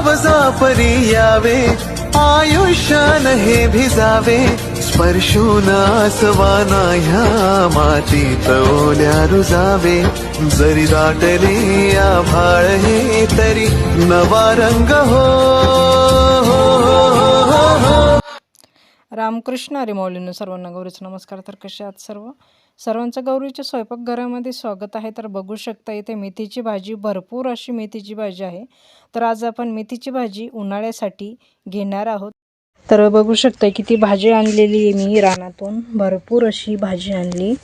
आवजा परी यावे आयुष्यान हे भिजावे स्पर्शून आसवाना ह्या मातीत ओल्या रुजावे जरी दाटले आभाळ हे तरी नवा रंग हो, रामकृष्ण हरी सर्वांना गौरीचं नमस्कार. तर कसे आहात सर्व? सर्वांचं गौरीच्या स्वयंपाकघरामध्ये स्वागत आहे. तर बघू शकता इथे मेथीची भाजी भरपूर अशी मेथीची भाजी आहे. तर आज आपण मेथीची भाजी उन्हाळ्यासाठी घेणार आहोत. तर बघू शकता किती भाजी आणलेली आहे मी. रानातून भरपूर अशी भाजी आणली.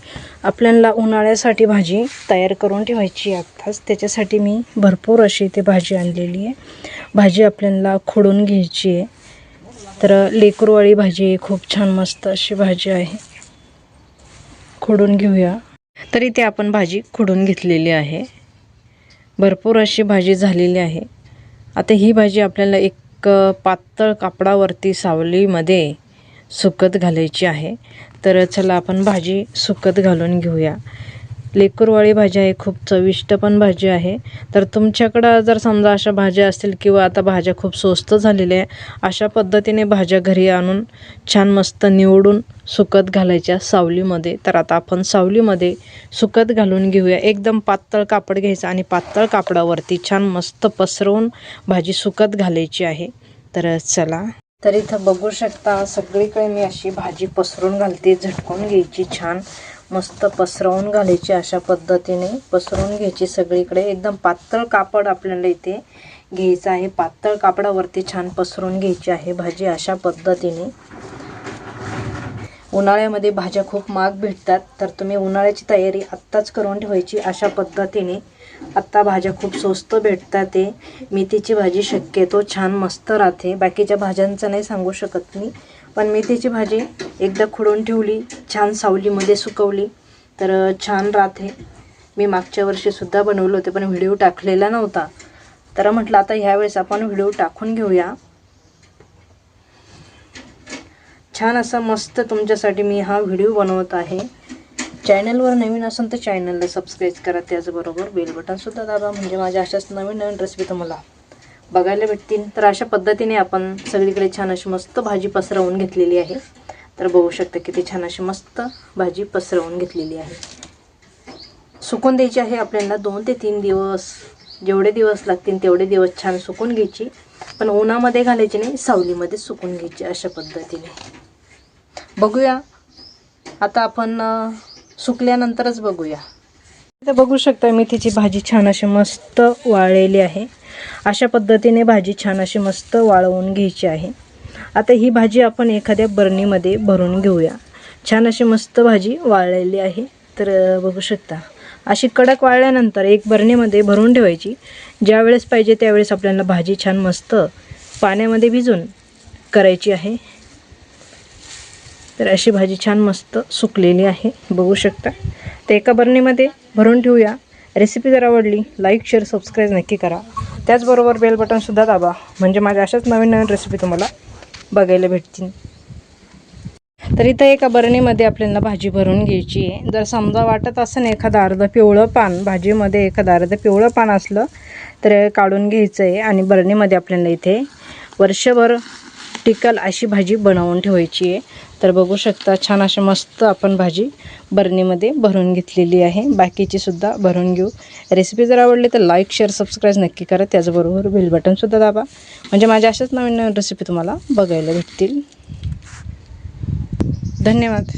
आपल्याला उन्हाळ्यासाठी भाजी तयार करून ठेवायची आहे आत्ताच. त्याच्यासाठी मी भरपूर अशी इथे भाजी आणलेली आहे. भाजी आपल्याला खोडून घ्यायची आहे. तर लेकरवाळी भाजी खूप छान मस्त अशी भाजी आहे. खोडून घेऊया. तर इथे आपण भाजी खोडून घेतलेली आहे. भरपूर अशी भाजी झालेली आहे. आता ही भाजी आपल्याला एक पातळ कापडावरती सावलीमध्ये सुकत घालायची आहे. तर चला आपण भाजी सुकत घालून घेऊया. लेकूरवाळी भाजी आहे खूप चविष्ट पण भाजी आहे. तर तुमच्याकडं जर समजा अशा भाज्या असतील किंवा आता भाज्या खूप स्वस्त झालेल्या आहे अशा पद्धतीने भाज्या घरी आणून छान मस्त निवडून सुकत घालायच्या सावलीमध्ये. तर आता आपण सावलीमध्ये सुकत घालून घेऊया. एकदम पातळ कापड घ्यायचं आणि पातळ कापडावरती छान मस्त पसरवून भाजी सुकत घालायची आहे. तर चला. तर इथं बघू शकता सगळीकडे मी अशी भाजी पसरून घालते झटकून घ्यायची छान. मस्त पसरवून घालायची अशा पद्धतीने. पसरवून घ्यायची सगळीकडे. एकदम पातळ कापड आपल्याला इथे घ्यायचं आहे. पातळ कापडावरती छान पसरून घ्यायची आहे भाजी अशा पद्धतीने. उन्हाळ्यामध्ये भाज्या खूप महाग भेटतात तर तुम्ही उन्हाळ्याची तयारी आत्ताच करून ठेवायची अशा पद्धतीने. आत्ता भाज्या खूप स्वस्त भेटतात ते मेथीची भाजी शक्यतो छान मस्त राहते. बाकीच्या भाज्यांचं नाही सांगू शकत मी पण मेथीची भाजी एकदा खुडून ठेवली छान सावलीमध्ये सुकवली तर छान राहते. मी मागच्या वर्षीसुद्धा बनवलं होते पण व्हिडिओ टाकलेला नव्हता. तर म्हटलं आता ह्यावेळेस आपण व्हिडिओ टाकून घेऊया. छान असा मस्त तुमच्यासाठी मी हा व्हिडिओ बनवत आहे. चॅनलवर नवीन असेल तर चॅनलला सबस्क्राईब करा त्याचबरोबर बेल बटनसुद्धा दाबा म्हणजे माझ्या अशाच नवीन नवीन रेसिपी तुम्हाला बघायला भेटतील. तर अशा पद्धतीने आपण सगळीकडे छान अशी मस्त भाजी पसरवून घेतलेली आहे. तर बघू शकता किती छान अशी मस्त भाजी पसरवून घेतलेली आहे. सुकून द्यायची आहे आपल्याला दोन ते तीन दिवस. जेवढे दिवस लागतील तेवढे दिवस छान सुकून घ्यायची. पण उन्हामध्ये घालायची नाही सावलीमध्ये सुकून घ्यायची अशा पद्धतीने. बघूया. आता आपण सुकल्यानंतरच बघूया. तर बघू शकता मेथीची भाजी छान अशी मस्त वाळलेली आहे. अशा पद्धतीने भाजी छान अशी मस्त वाळवून घ्यायची आहे. आता ही भाजी आपण एखाद्या बरणीमध्ये भरून घेऊया. छान अशी मस्त भाजी वाळलेली आहे. तर बघू शकता. अशी कडक वाळल्यानंतर एक बरणीमध्ये भरून ठेवायची. ज्यावेळेस पाहिजे त्यावेळेस आपल्याला भाजी छान मस्त पाण्यामध्ये भिजून करायची आहे. तर अशी भाजी छान मस्त सुकलेली आहे. बघू शकता. तर एका बरणीमध्ये भरून ठेवूया. रेसिपी जर आवडली लाईक शेअर सबस्क्राईब नक्की करा. त्याचबरोबर बेल बटनसुद्धा दाबा. म्हणजे माझ्या अशाच नवीन नवीन रेसिपी तुम्हाला बघायला भेटतील. तर इथं एका बरणीमध्ये आपल्याला भाजी भरून घ्यायची आहे. जर समजा वाटत असेल एखादं अर्धं पिवळं पान भाजीमध्ये एखादं अर्धं पिवळं पान असलं तर काढून घ्यायचं आहे आणि बरणीमध्ये आपल्याला इथे वर्षभर टिकल अशी भाजी बनवून ठेवायची आहे. तर बघू शकता छान अशी मस्त आपण भाजी बरणीमध्ये भरून घेतलेली आहे. बाकीची सुद्धा भरून घेऊ. रेसिपी जर आवडली तर लाईक शेअर सबस्क्राईब नक्की करा. त्याचबरोबर बेल बटनसुद्धा दाबा. म्हणजे माझ्या अशाच नवीन नवीन रेसिपी तुम्हाला बघायला भेटतील. धन्यवाद.